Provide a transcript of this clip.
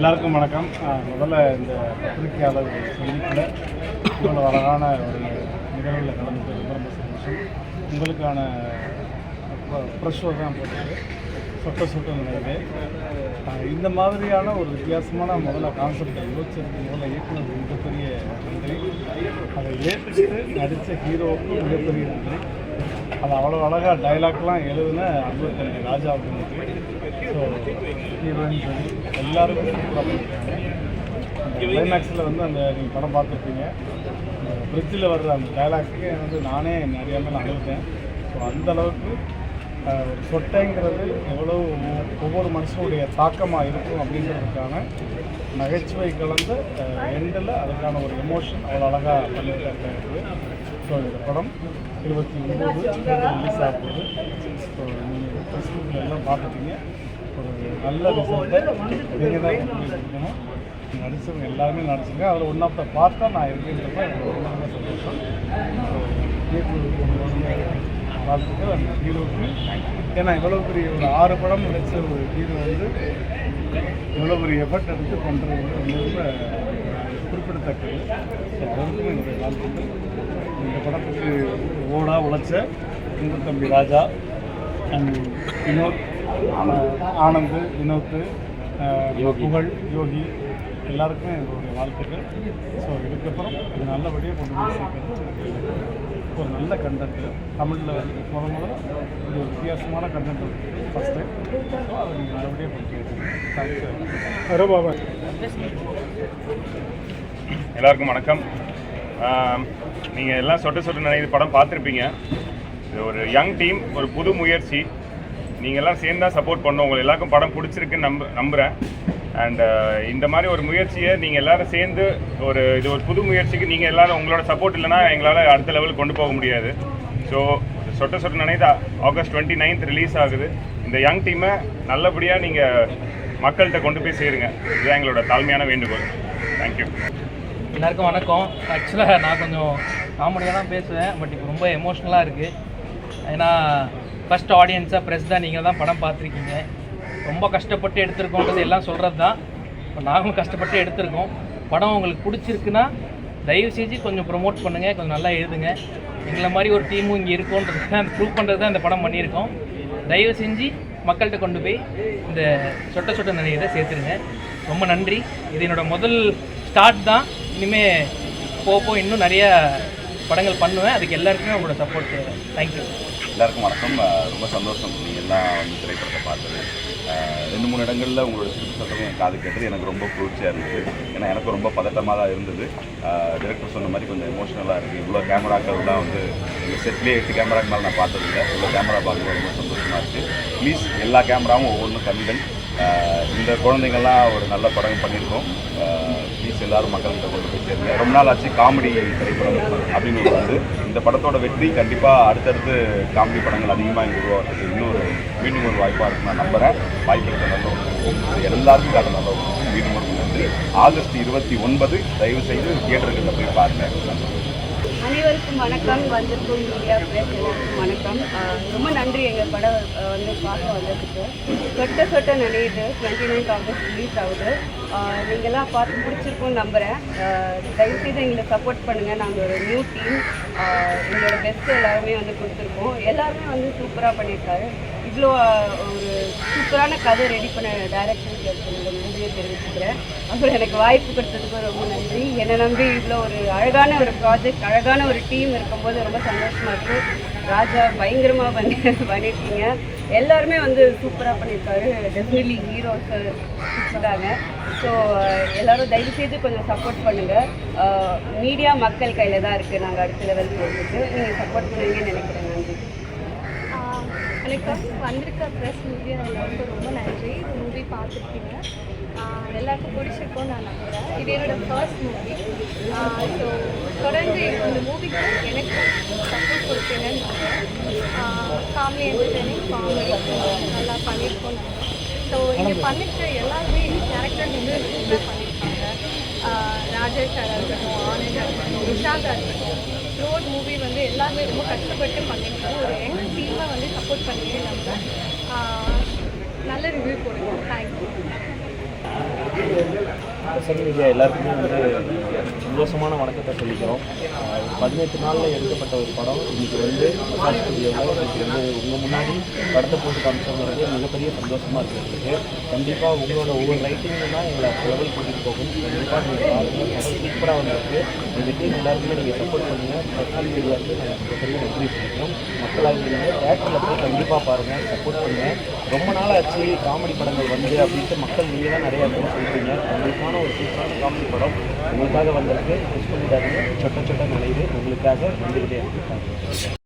எல்லாருக்கும் வணக்கம். முதல்ல இந்த பத்திரிகையாளர் சந்திப்பில் இவ்வளோ அழகான ஒரு நிகழ்வில் கலந்து ரொம்ப ரொம்ப சந்தோஷம். உங்களுக்கான ப்ரெஷ் தான் போட்டது சொட்ட சொட்ட நடக்குது இந்த மாதிரியான ஒரு வித்தியாசமான முதல்ல கான்செப்டை யோசிச்சதுக்கு முதல்ல இயக்குனர் மிகப்பெரிய நன்றி. அதை ஏற்றுக்கிட்டு நடித்த ஹீரோவுக்கு மிகப்பெரிய நன்றி. அது அவ்வளோ அழகாக டைலாக்லாம் எழுதுன அன்புத்தம்பி ராஜா அவர்களுக்கு. ஹீரோயின் சரி எல்லாருக்கும் சூப்பராக பண்ணியிருக்காங்க கிளைமேக்ஸில் வந்து அந்த நீங்கள் படம் பார்த்துருப்பீங்க ஃப்ரிட்ஜில் வர்ற அந்த டைலாக்ஸுக்கு வந்து நானே நிறைய நான் அழுத்தேன் ஸோ அந்த அளவுக்கு ஒரு சொட்டைங்கிறது எவ்வளோ ஒவ்வொரு மனுஷனுடைய தாக்கமாக இருக்கும் அப்படிங்கிறதுக்கான நகைச்சுவை கலந்த எண்டில் அதுக்கான ஒரு எமோஷன் அவ்வளோ அழகாக பண்ணியிருக்காரு ஸோ இந்த படம் இருபத்தி ஒம்பது ரிலீஸ் ஆகுது ஸோ நீங்கள் ஃபேஸ்புக்கில் எல்லாம் பார்த்துட்டீங்க ஒரு நல்ல ரிசல்ட்டு நீங்கள் தான் நடிச்சவங்க எல்லாருமே நடிச்சுங்க அதில் ஒன் ஆஃப் த பார்ட்டாக நான் இருக்கேன் எனக்கு ரொம்ப சந்தோஷம். ஸோ வாழ்த்துக்கள். அந்த ஹீரோவுக்கு. ஏன்னா இவ்வளோ பெரிய ஒரு ஆறு படம் நடித்த ஒரு ஹீரோ வந்து இவ்வளோ பெரிய எஃபர்ட் எடுத்து பண்ணுறது வந்து ரொம்ப குறிப்பிடத்தக்கது. ஸோ அவருக்கும் என்னுடைய வாழ்த்துக்கள். இந்த படத்துக்கு ஓடா உழைச்ச உங்கள் தம்பி ராஜா அண்ட் வினோத் ஆனந்த் வினோத் ஆஹ் புகழ் யோகி எல்லாருக்குமே என்னுடைய வாழ்த்துக்கள். ஸோ இதுக்கப்புறம் இது நல்லபடியாக கொண்டு போய் சேர்க்கணும் ஒரு நல்ல கண்டென்ட் தமிழில் முத முதல்ல இது ஒரு வித்தியாசமான கண்டென்ட் ஃபஸ்ட் டைம் ஸோ அதை நீங்கள் நல்லபடியாக கொண்டு தேங்க்ஸ் ரூபாபா எல்லாருக்கும் வணக்கம். நீங்கள் எல்லாம் சொட்ட சொட்டு நினைவு படம் பார்த்துருப்பீங்க. இது ஒரு யங் டீம் ஒரு புது முயற்சி. நீங்கள் எல்லாம் சேர்ந்து தான் சப்போர்ட் பண்ணோம். உங்களை எல்லாருக்கும் படம் பிடிச்சிருக்குன்னு நம்ப நம்புகிறேன் அண்ட் uh, இந்த மாதிரி ஒரு முயற்சியை நீங்கள் எல்லாரும் சேர்ந்து ஒரு இது ஒரு புது முயற்சிக்கு நீங்கள் எல்லாரும் உங்களோட சப்போர்ட் இல்லைன்னா எங்களால் அடுத்த லெவலுக்கு கொண்டு போக முடியாது. ஸோ சொட்ட சொட்ட நினைவு ஆகஸ்ட் டுவெண்ட்டி நைன்த் ரிலீஸ் ஆகுது. இந்த யங் டீமை நல்லபடியாக நீங்கள் மக்கள்கிட்ட கொண்டு போய் சேருங்க. இதுதான் எங்களோட தாழ்மையான வேண்டுகோள். தேங்க்யூ எல்லாருக்கும் வணக்கம். ஆக்சுவலாக நான் கொஞ்சம் காமெடியாக தான் பேசுவேன் பட் இப்போ ரொம்ப எமோஷ்னலாக இருக்குது ஏன்னா ஃபஸ்ட் ஆடியன்ஸாக ப்ரெஸ் தான் நீங்கள் தான் படம் பார்த்துருக்கீங்க. ரொம்ப கஷ்டப்பட்டு எடுத்திருக்கோன்றது எல்லாம் சொல்கிறது தான். இப்போ நாங்களும் கஷ்டப்பட்டு எடுத்திருக்கோம். படம் உங்களுக்கு பிடிச்சிருக்குன்னா தயவு செஞ்சு கொஞ்சம் ப்ரொமோட் பண்ணுங்கள் கொஞ்சம் நல்லா எழுதுங்க. எங்களை மாதிரி ஒரு டீமும் இங்கே இருக்கோன்றது தான் ப்ரூவ் பண்ணுறது தான் இந்த படம் பண்ணியிருக்கோம். தயவு செஞ்சு மக்கள்கிட்ட கொண்டு போய் இந்த சொட்ட சொட்ட நினைவை சேர்த்துருங்க. ரொம்ப நன்றி. இது என்னோடய முதல் ஸ்டார்ட் தான். இனிமேல் போக இன்னும் நிறையா படங்கள் பண்ணுவேன். அதுக்கு எல்லாருக்குமே உங்களோட சப்போர்ட் தேவை. தேங்க்யூ எல்லாருக்கும் வணக்கம். ரொம்ப சந்தோஷம். நீங்கள் எல்லாம் வந்து திரைப்படத்தை பார்த்தது. ரெண்டு மூணு இடங்களில் உங்களோட சிரிப்பு சத்தமும் என் காது கேட்டது எனக்கு ரொம்ப குளிர்ச்சியாக இருந்தது. ஏன்னா எனக்கு ரொம்ப பதட்டமாக தான் இருந்தது. டிரெக்டர் சொன்ன மாதிரி கொஞ்சம் எமோஷனலாக இருக்குது இவ்வளோ கேமராக்கள்லாம் வந்து எங்கள் செட்லேயே எட்டு கேமராக்கு மேலே நான் பார்த்ததில்லை. இவ்வளோ கேமரா பார்க்கும்போது ரொம்ப சந்தோஷமாக இருக்குது ப்ளீஸ் எல்லா கேமராவும் ஒவ்வொன்றும் கண்கள் இந்த குழந்தைங்கள்லாம் ஒரு நல்ல படம் பண்ணியிருக்கோம். ப்ளீஸ் எல்லாரும் மக்கள்கிட்ட கொண்டு போய் சேருங்க. ரொம்ப நாள் ஆச்சு காமெடி திரைப்படம் அப்படின்னு வந்து. இந்த படத்தோட வெற்றி கண்டிப்பாக அடுத்தடுத்து காமெடி படங்கள் அதிகமாக இங்கே உருவாகிறது இன்னொரு மீண்டும் ஒரு வாய்ப்பாக இருக்கும் நான் நம்புகிறேன் வாய்ப்பு நல்ல ஒரு எல்லாருக்கும் காட்ட நல்ல ஒரு மீண்டும் ஒரு நன்றி. ஆகஸ்ட் இருபத்தி ஒன்பது தயவு செய்து தியேட்டர்களில் போய் பாருங்கள் அனைவருக்கும் வணக்கம். வந்திருக்கும் மீடியா பிரஸ் எல்லாருக்கும் வணக்கம். ரொம்ப நன்றி. எங்கள் படம் வந்து பார்க்க வந்ததுக்கு. சொட்ட சொட்ட நினைவுது டுவெண்ட்டி நைன்த் ஆகஸ்ட் ரிலீஸ் ஆகுது நீங்கள்லாம் பார்த்து பிடிச்சிருக்கும்னு நம்புகிறேன் தயவுசெய்து எங்களை சப்போர்ட் பண்ணுங்கள் நாங்கள் ஒரு நியூ டீம் எங்களோட பெஸ்ட்டு எல்லாருமே வந்து கொடுத்துருக்கோம். எல்லாருமே வந்து சூப்பராக பண்ணியிருக்காரு. இவ்வளோ ஒரு சூப்பரான கதை ரெடி பண்ண டேரக்டருக்கு என்னோட நன்றியை தெரிவிச்சுக்கிறேன். அப்புறம் எனக்கு வாய்ப்பு கொடுத்ததுக்கு ரொம்ப நன்றி. என்னை நம்பி இவ்வளோ ஒரு அழகான ஒரு ப்ராஜெக்ட் அழகான ஒரு டீம் இருக்கும்போது ரொம்ப சந்தோஷமாக இருக்குது ராஜா பயங்கரமாக பண்ணி பண்ணியிருக்கீங்க எல்லாருமே வந்து சூப்பராக பண்ணியிருக்காரு டெஃபினெட்லி ஹீரோஸ் இருக்காங்க ஸோ எல்லாரும் தயவு செய்து கொஞ்சம் சப்போர்ட் பண்ணுங்கள் மீடியா மக்கள் கையில் தான் இருக்குது நாங்கள் அடுத்த லெவல் போகிறதுக்கு நீங்கள் சப்போர்ட் பண்ணுவீங்கன்னு நினைக்கிறேன். நன்றி. ஆஹ் வந்திருக்க ப்ரெஸ் மூவி ரொம்ப ரொம்ப நன்றி. இந்த மூவி பார்த்துருக்கீங்க. எல்லாருக்கும் பிடிச்சிருக்கோம் நான் நம்புகிறேன் இது என்னோடய ஃபர்ஸ்ட் மூவி ஸோ தொடர்ந்து இந்த மூவிக்கு எனக்கு சப்போர்ட் நம்புகிறேன் ஃபேமிலி என்டர்டெய்னிங் காமெடி நல்லா பண்ணியிருக்கோம் ஸோ இங்கே பண்ணிருக்க எல்லாருமே கேரக்டர் வந்து சூப்பராக பண்ணியிருக்காங்க. ராஜேஷ் சாராக இருக்கட்டும் ஆனந்தா இருக்கட்டும் விஷாந்தா இருக்கட்டும் ரோட் மூவி வந்து எல்லாருமே ரொம்ப கஷ்டப்பட்டு பண்ணியிருக்கோம் ஒரு யங் டீமை வந்து சப்போர்ட் பண்ணியே நம்ம. நல்ல ரிவ்யூ போடுவோம் தேங்க்யூ சன் மீடியா எல்லாருக்குமே வந்து சந்தோஷமான வணக்கத்தை சொல்லிக்கிறோம். பதினெட்டு நாளில் எடுக்கப்பட்ட ஒரு படம். இன்னைக்கு வந்து மசாஜ் ஸ்டுடியோவில் இன்னைக்கு வந்து உங்கள் முன்னாடி படத்தை போட்டு காமிச்சவங்களுக்கு மிகப்பெரிய சந்தோஷமாக இருக்குது கண்டிப்பாக உங்களோட ஒவ்வொரு ரைட்டிங்கும் தான் எங்களை லெவல் கூட்டிகிட்டு போகும். கண்டிப்பாக நீங்கள் பாருங்கள் சூப்பராக வந்திருக்கு. எங்கள் டீம் எல்லாருக்குமே நீங்கள் சப்போர்ட் பண்ணுங்கள் சோஷியல் மீடியாவுக்கு நாங்கள் மிகப்பெரிய நன்றி சொல்லிக்கிறோம் மக்களாக தேட்டரில் போய் கண்டிப்பாக பாருங்கள் சப்போர்ட் பண்ணுங்கள் ரொம்ப நாள் ஆச்சு காமெடி படங்கள் வந்து அப்படின்ட்டு மக்கள் நீங்கள் தான் நிறையா பேர் சொல்லிட்டீங்க உங்களுக்கான ஒரு சூப்பரான காமெடி படம் உங்களுக்காக வந்திருக்கு. மிஸ் பண்ணிடாதீங்க. சொட்ட சொட்ட நினைவு உங்களுக்காக வந்துக்கிட்டே இருக்கு.